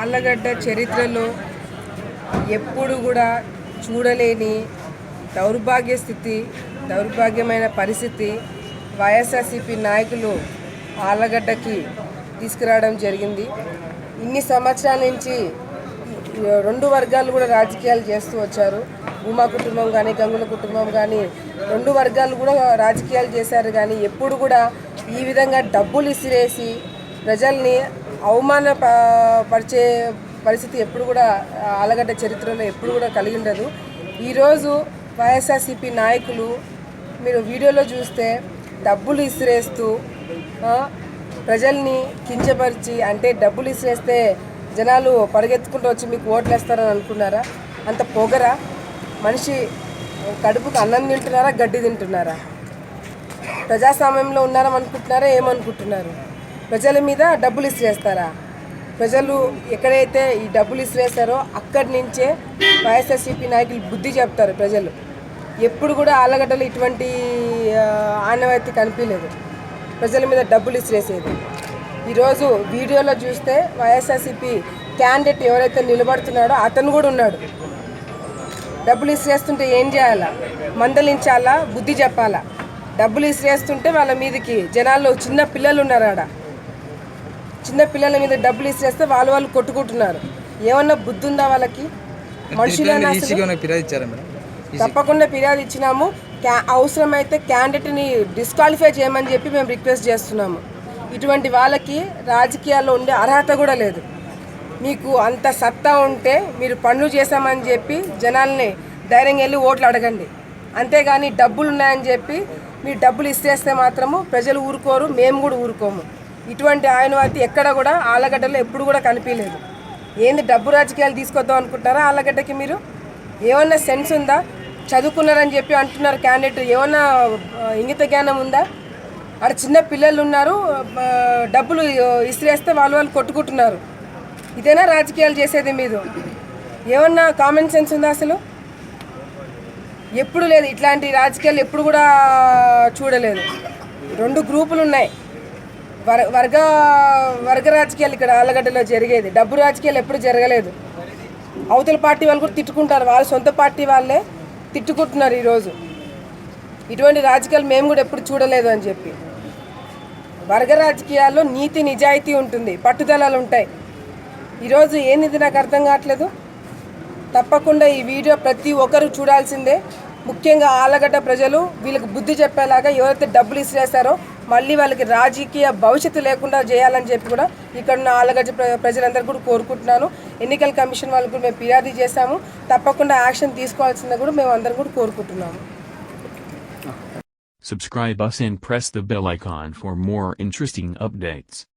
ఆళ్ళగడ్డ చరిత్రలో ఎప్పుడు కూడా చూడలేని దౌర్భాగ్య స్థితి దౌర్భాగ్యమైన పరిస్థితి వైఎస్ఆర్సీపీ నాయకులు ఆళ్ళగడ్డకి తీసుకురావడం జరిగింది. ఇన్ని సంవత్సరాల నుంచి రెండు వర్గాలు కూడా రాజకీయాలు చేస్తూ వచ్చారు. భూమా కుటుంబం కానీ గంగుల కుటుంబం కానీ రెండు వర్గాలు కూడా రాజకీయాలు చేశారు. కానీ ఎప్పుడు కూడా ఈ విధంగా డబ్బులు ఇసిరేసి ప్రజల్ని అవమాన ప- పరిచే పరిస్థితి ఎప్పుడు కూడా ఆలగడ్డ చరిత్రలో ఎప్పుడు కూడా కలిగి ఉండదు. ఈరోజు వైఎస్ఆర్సీపీ నాయకులు మీరు వీడియోలో చూస్తే డబ్బులు ఇసిరేస్తూ ప్రజల్ని కించపరిచి అంటే డబ్బులు ఇసిరేస్తే జనాలు పరిగెత్తుకుంటూ వచ్చి మీకు ఓట్లు వేస్తారని అనుకున్నారా? అంత పొగరా? మనిషి కడుపుకు అన్నం తింటున్నారా గడ్డి తింటున్నారా? ప్రజాస్వామ్యంలో ఉన్నారని అనుకుంటున్నారా ఏమనుకుంటున్నారు? ప్రజల మీద డబ్బులు ఇసిరేస్తారా? ప్రజలు ఎక్కడైతే ఈ డబ్బులు ఇసిరేస్తారో అక్కడి నుంచే వైఎస్ఆర్సీపీ నాయకులు బుద్ధి చెప్తారు ప్రజలు. ఎప్పుడు కూడా ఆలగడ్డలు ఇటువంటి ఆనవాయితీ కనిపించలేదు. ప్రజల మీద డబ్బులు ఇసిరేసేది. ఈరోజు వీడియోలో చూస్తే వైఎస్ఆర్సీపీ క్యాండిడేట్ ఎవరైతే నిలబడుతున్నాడో అతను కూడా ఉన్నాడు. డబ్బులు ఇసిరేస్తుంటే ఏం చేయాలా? మందలించాలా? బుద్ధి చెప్పాలా? డబ్బులు ఇసిరేస్తుంటే వాళ్ళ మీదకి జనాల్లో చిన్న పిల్లలు ఉన్నారు ఆడ. చిన్న పిల్లల మీద డబ్బులు ఇసిరేస్తే వాళ్ళు వాళ్ళు కొట్టుకుంటున్నారు. ఏమన్నా బుద్ధి ఉందా వాళ్ళకి? మనుషులైనా తప్పకుండా ఫిర్యాదు ఇచ్చినాము. క్యా అవసరమైతే క్యాండిడేట్ని డిస్క్వాలిఫై చేయమని చెప్పి మేము రిక్వెస్ట్ చేస్తున్నాము. ఇటువంటి వాళ్ళకి రాజకీయాల్లో ఉండే అర్హత కూడా లేదు. మీకు అంత సత్తా ఉంటే మీరు పనులు చేశామని చెప్పి జనాల్ని ధైర్యంగా వెళ్ళి ఓట్లు అడగండి. అంతేగాని డబ్బులు ఉన్నాయని చెప్పి మీరు డబ్బులు ఇస్తేస్తే మాత్రము ప్రజలు ఊరుకోరు మేము కూడా ఊరుకోము. ఇటువంటి ఆయనవాతి ఎక్కడ కూడా ఆలగడ్డలో ఎప్పుడు కూడా కనిపించలేదు. ఏంది డబ్బు రాజకీయాలు తీసుకొద్దాం అనుకుంటారా ఆలగడ్డకి మీరు? ఏమన్నా సెన్స్ ఉందా? చదువుకున్నారని చెప్పి అంటున్నారు క్యాండిడేట్. ఏమన్నా ఇంగిత జ్ఞానం ఉందా? అక్కడ చిన్న పిల్లలు ఉన్నారు డబ్బులు ఇసిరేస్తే వాళ్ళు వాళ్ళు కొట్టుకుంటున్నారు. ఇదేనా రాజకీయాలు చేసేది మీరు? ఏమన్నా కామన్ సెన్స్ ఉందా అసలు? ఎప్పుడు లేదు ఇట్లాంటి రాజకీయాలు ఎప్పుడు కూడా చూడలేదు. రెండు గ్రూపులు ఉన్నాయి. వర్ వర్గ వర్గ రాజకీయాలు ఇక్కడ ఆలగడ్డలో జరిగేది. డబ్బు రాజకీయాలు ఎప్పుడు జరగలేదు. అవతల పార్టీ వాళ్ళు కూడా తిట్టుకుంటారు. వాళ్ళ సొంత పార్టీ వాళ్ళే తిట్టుకుంటున్నారు ఈరోజు. ఇటువంటి రాజకీయాలు మేము కూడా ఎప్పుడు చూడలేదు అని చెప్పి. వర్గ రాజకీయాల్లో నీతి నిజాయితీ ఉంటుంది. పట్టుదలలు ఉంటాయి. ఈరోజు ఏంది నాకు అర్థం కావట్లేదు. తప్పకుండా ఈ వీడియో ప్రతి ఒక్కరు చూడాల్సిందే. ముఖ్యంగా ఆలగడ్డ ప్రజలు వీళ్ళకి బుద్ధి చెప్పేలాగా ఎవరైతే డబ్బులు ఇసిరేస్తారో మళ్ళీ వాళ్ళకి రాజకీయ భవిష్యత్తు లేకుండా చేయాలని చెప్పి కూడా ఇక్కడ ఉన్న ఆలగడ్డ ప్ర- ప్రజలందరూ కూడా కోరుకుంటున్నాను. ఎన్నికల కమిషన్ వాళ్ళకు కూడా మేము ఫిర్యాదు చేశాము. తప్పకుండా యాక్షన్ తీసుకోవాల్సిందని కూడా మేము అందరం కూడా కోరుకుంటున్నాము. Subscribe us and press the bell icon for more interesting updates.